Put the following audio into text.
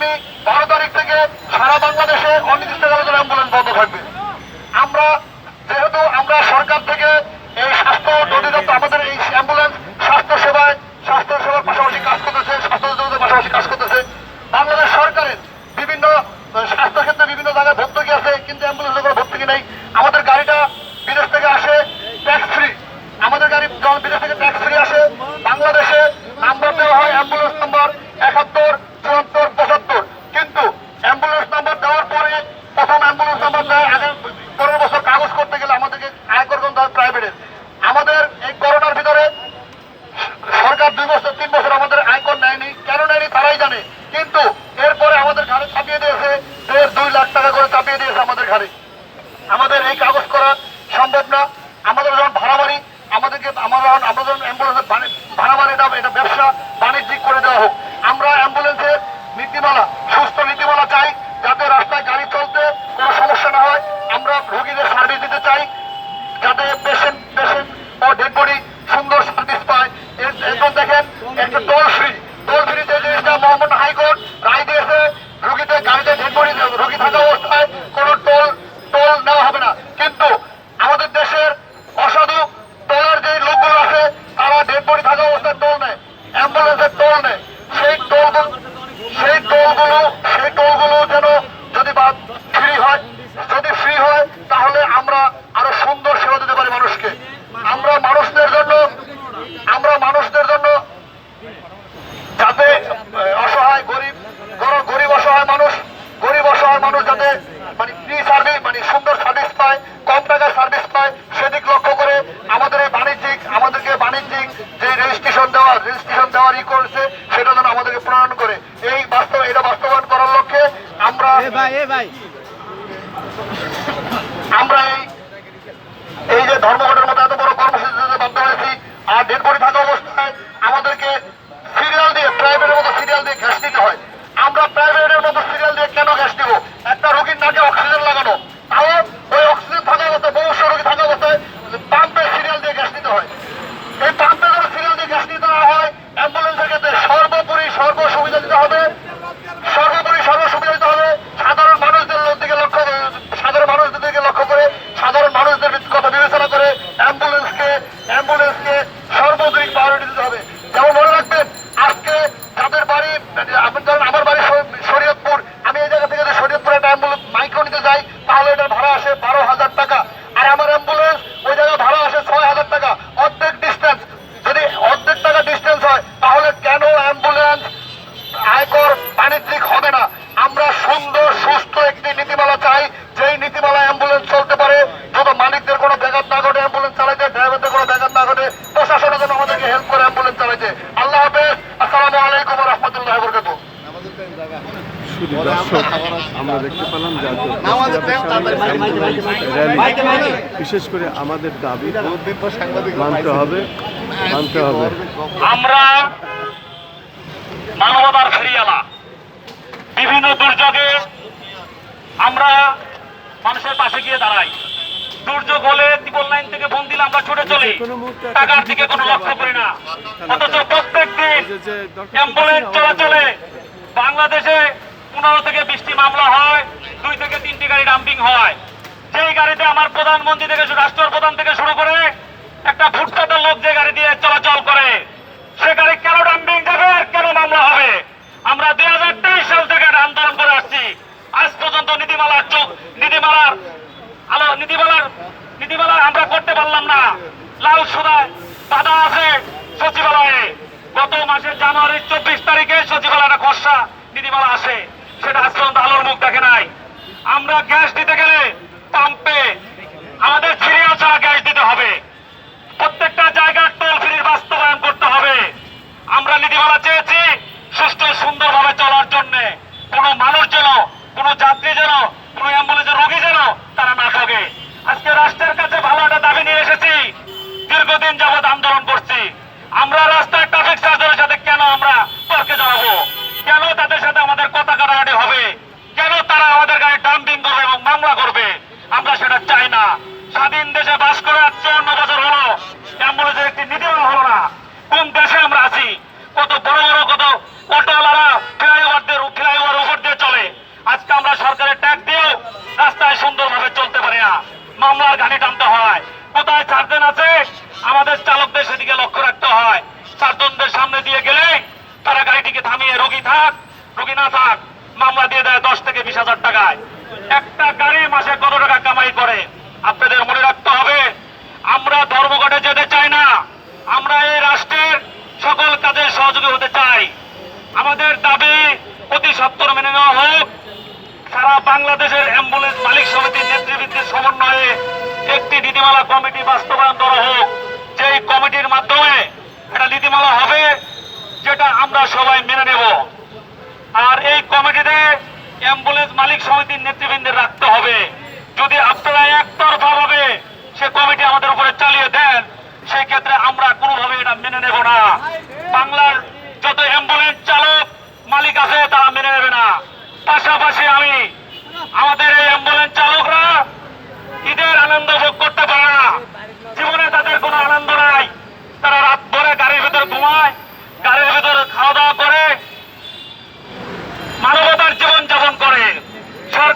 আগামী বারো তারিখ থেকে সারা বাংলাদেশে অনির্দিষ্টকালের জন্য আন্দোলন বন্ধ থাকবে। আমরা যেহেতু আমরা সরকার থেকে চাই যাতে পেশেন্ট পেশেন্ট ও ডেড সুন্দর সার্ভিস পায়। এরপর দেখেন, একটা টোল ফ্রি টোল ফ্রিতে জিনিসটা মোহাম্মদ হাইকোর্ট রায় দিয়েছে, রুগীতে গাড়িতে ডেড বডি রুগী থাকা আমরা এই যে ধর্মঘট করে অ্যাম্বুলেন্স চালাইতে আল্লাহ হাফেজ আসসালামু আলাইকুম রহমতুল্লাহ বরকত আমরা দেখতে বিশেষ করে আমাদের দাবি মানতে হবে মানতে হবে। আমরা মানবতার ফেরিয়ালা বিভিন্ন দুর্যোগে আমরা মানুষের পাশে গিয়ে দাঁড়াই। দুর্যোগ লাইন থেকে আমরা ছুটে চলি। টাকার দিকে কোনো লক্ষ্য করি না। অথচ প্রত্যেক দিন অ্যাম্বুলেন্স চলাচলে বাংলাদেশে পনেরো থেকে মামলা হয় দুই থেকে তিনটি গাড়ি ডাম্পিং হয়। সেই গাড়িতে আমার প্রধানমন্ত্রী থেকে রাষ্ট্রপ্রধান থেকে শুরু করে একটা ফুটপাতের লোক যে গাড়ি দিয়ে চলাচল করে সে গাড়ি কেন ডাম্পিং যাবে কেন মামলা হবে? আমরা দুই সাল কোনো মানুষ যেন, কোনো যাত্রী যেন, কোনো অ্যাম্বুলেন্সের রোগী যেন তারা না খাবে আজকে রাষ্ট্রের কাছে ভালো একটা দাবি নিয়ে এসেছি। দীর্ঘদিন যাবৎ আন্দোলন করছি। আমরা রাস্তায় ট্রাফিক চার্জের সাথে কেন আমরা পার্কে দাঁড়াবো? কেন তাদের সাথে আমাদের কথা কাটাকাটি হবে? কেন তারা আমাদের গাড়ি ডাম্পিং করবে এবং মামলা করবে? আমরা সেটা চাই না। স্বাধীন দেশে বাস করার জন্য কোথায় সার্জেন আছে? আমাদের চালকদের সেদিকে লক্ষ্য রাখতে হয়। সার্জনদের সামনে দিয়ে গেলে তারা গাড়িটিকে থামিয়ে রোগী থাক, রোগী না থাক, মামলা দিয়ে দেয় দশ থেকে বিশ হাজার টাকায়। একটা গাড়ি মাসে কত টাকা কামাই করে? আপনাদের মনে রাখতে হবে, আমরা ধর্মঘটে যেতে চাই না। আমরা এই রাষ্ট্রের সকল কাজে সহযোগী হতে চাই। আমাদের দাবি অতি সত্তর মেনে নেওয়া হোক। সারা বাংলাদেশের অ্যাম্বুলেন্স মালিক সমিতির সমন্বয়ে একটি নীতিমালা কমিটি বাস্তবায়ন করা হোক, যেই কমিটির মাধ্যমে একটা নীতিমালা হবে, যেটা আমরা সবাই মেনে নেব। আর এই কমিটিতে অ্যাম্বুলেন্স মালিক সমিতির নেতৃবৃন্দের রাখতে হবে। যদি আপনারা একতরফা ভাবে সে কমিটি আমাদের উপরে চালিয়ে দেন আনন্দ ভোগ